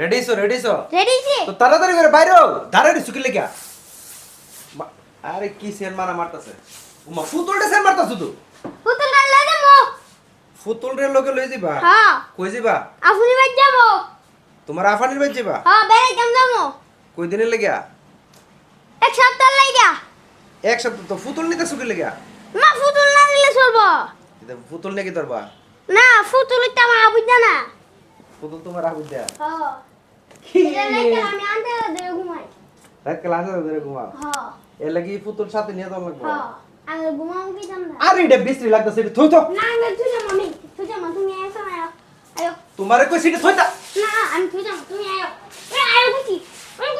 Ready so ready so ready ছি তো তাড়াতাড়ি করে বাইরে দাঁড়াড়ি শুকিলে মা- আরে কি সেন মারা মারতাছে উমা ফুতুলটা সেন মারতাছ তুই পুতুল ডাল লাগে মো ফুতুল রে লোকে লই যাবা হ্যাঁ কই যাবা আফুনি বাজ যাব তোমার আফানির বাই যাবা হ্যাঁ বেড়ে কেমন যাব কই দিনের লাগিয়া এক সপ্তাহ লাগা এক সপ্তাহ তো ফুতুল নিতে শুকিলে গিয়া মা পুতুল না দিলে চলবো এটা ফুতুল নাকি তোর বা না পুতুল তো আমার আবু জানা ফুতুল তোমার আবু দেয়া হ্যাঁ রাত ক্লাস ধরে ঘুমাও। হ্যাঁ এর লাগি ফুতুল সাথে নিয়ে যাওয়া লাগবে? হ্যাঁ আমি ঘুমাও কি জান আরে এটা বিশ্রী লাগতেছে এটা থই তো না আমি তুই যা মামি তুই যা তুমি এসো আয় আয়ো। তোমারে কই সিটে থইতা না আমি তুই যা তুমি আয়ো। এ আয়ো কুচি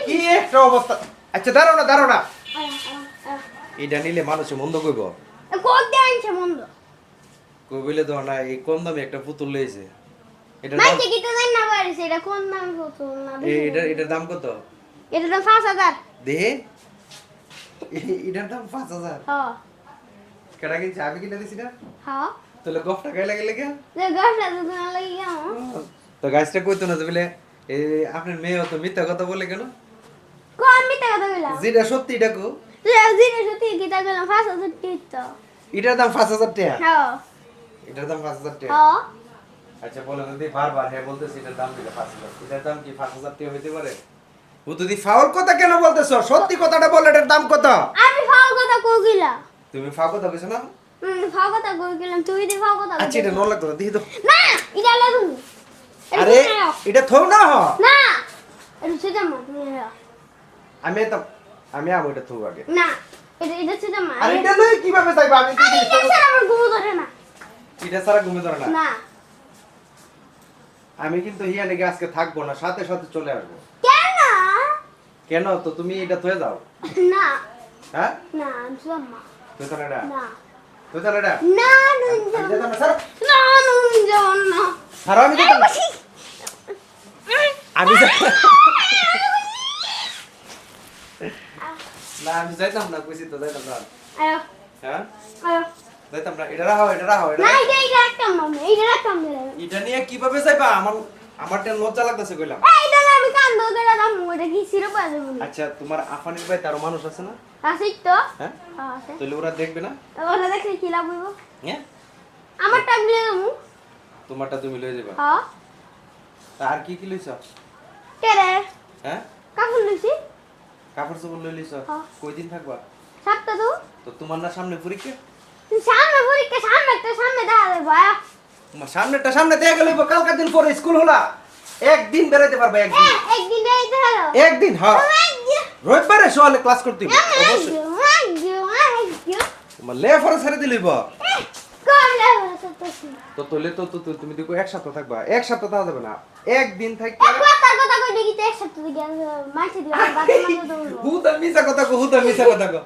কি একটা অবস্থা। আচ্ছা দাঁড়াও না দাঁড়াও না। আয়ো আয়ো আয়ো। এটা নিলে মানুষে মন্দ কইব। দিয়ে আনছে মন্দ? বলে তো না এই কম দামে একটা পুতুল লইছে। এটা মাই কি তো জান না পারিস এটা কোন নাম পুতুল না এটা এটার দাম কত? এটা তো পাঁচ হাজার। এটার দাম পাঁচ হাজার। হ্যাঁ কেডা কিনছে আমি কিনে দিছি না? হ্যাঁ তাহলে গফ টাকায় লাগে লেগে? যে গাছটা তো তোমার লাগি তো গাছটা কইতো না বলে এই আপনার মেয়ে তো মিথ্যা কথা বলে কেন? কোন মিথ্যা কথা কইলাম যেটা সত্যি এটা কো। তুই সত্যি কি তা। এটার দাম টাকা। হ্যাঁ এটার দাম পাঁচ হাজার টাকা। হ্যাঁ আচ্ছা বলো যদি বারবার হ্যাঁ বলতেছি এটার দাম দিলে পাঁচ হাজার। এটার দাম কি পাঁচ হাজার টাকা হইতে পারে? ও যদি ফাউল কথা কেন বলতেছো? সত্যি কথাটা বল এটার দাম কত? আমি ফাও কথা কই গিলা। তুমি ফাও কথা কইছো না? হুম ফাও কথা তুই দি ফাও কথা আচ্ছা এটা লাগতো দেখি তো না এটা লাগু আরে এটা থৌ না হ। না এটা সেটা মা তুমি আয়ো। আমি তো আমি আমো এটা থৌ আগে। না এটা এটা সেটা মা আরে এটা লই কীভাবে চাইবা? আমি কি এটা ছাড়া আমার ঘুমো ধরে না। এটা ছাড়া ঘুমে ধরে না? না। আমি কিন্তু হিয়া নাকি আজকে থাকব না সাথে সাথে চলে আসব। কেন? কেন? তো তুমি এটা থয়ে যাও। না। হ্যাঁ? না আমি তুই তাহলে না। তুই তাহলে না নুন না। না নুন যাব না। ছাড়ো, আমি আমি না আমি যাইতাম না কইছি তো যাইতাম না। আয়ো। হ্যাঁ? যাইতাম না এটা রাখো এটা রাখো এটা না এটা এটা রাখতাম মামি এটা রাখতাম দিলে এটা নিয়ে কীভাবে যাইবা? আমার আমার টেন লজ্জা লাগতেছে কইলাম। এইটা না আমি কান্দ করে দাম ওটা কি সিরপ আছে আচ্ছা তোমার আফানির ভাই তারও মানুষ আছে না? আছে তো? হ্যাঁ? হ্যাঁ, আছে। তাহলে ওরা দেখবে না? ওটা দেখলে কি লাভ হইব? হ্যাঁ? আমার টাবলে দামু তোমারটা তুমি লয়ে যাবা। হ্যাঁ। আর কি কি লইছ? কে রে? হ্যাঁ? কাকুন লইছি। কাপড় চোপড় লই লইছ। কই দিন থাকবা? সাতটা তো। তো তোমার না সামনে পরীক্ষা? সামনে পরীক্ষা সামনে একটা সামনে দেখা যাবে সামনেটা সামনে দিয়ে গেলে কালকার দিন পরে স্কুল হলা। একদিন বেরাইতে পারবে একদিন। একদিন দেখাইতে হলো। একদিন হ্যাঁ। রবিবারে সকালে ক্লাস করতে হবে অবশ্যই। তোমার লেফারে ছেড়ে দিলিব তো তোলে তো তো তুমি দেখো এক সপ্তাহ থাকবা। এক সপ্তাহ থাকা যাবে না। একদিন থাকতে হুতা মিছা কথা কো হুতা মিছা কথা কো।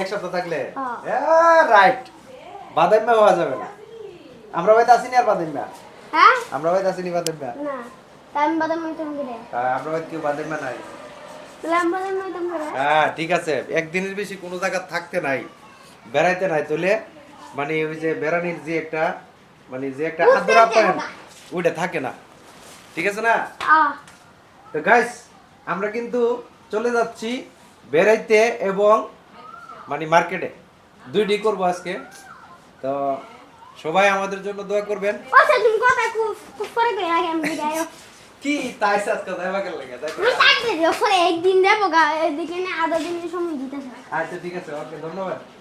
এক সপ্তাহ থাকলে? হ্যাঁ। রাইট বাদাইমা হওয়া যাবে না। আমরা বাইতে আসিনি আর বাদাইমা আমরা বাইতে আসিনি বাদাইমা আমরা বাইতে কেউ বাদাইমা নাই। হ্যাঁ ঠিক আছে। একদিনের বেশি কোনো জায়গা থাকতে নাই বেড়াইতে নাই। তোলে মানে ওই যে বেড়ানির যে একটা মানে যে একটা আদর আপ্যায়ন ওইটা থাকে না। ঠিক আছে না? তো গাইস আমরা কিন্তু চলে যাচ্ছি বেড়াইতে এবং মানে মার্কেটে। দুইটি করব আজকে। তো সবাই আমাদের জন্য দোয়া করবেন। কি? তাই আজকে দেখাকে লাগে দেখো একদিন গা এদিকে আধা দিনের সময় দিতেছে। আচ্ছা ঠিক আছে ওকে ধন্যবাদ।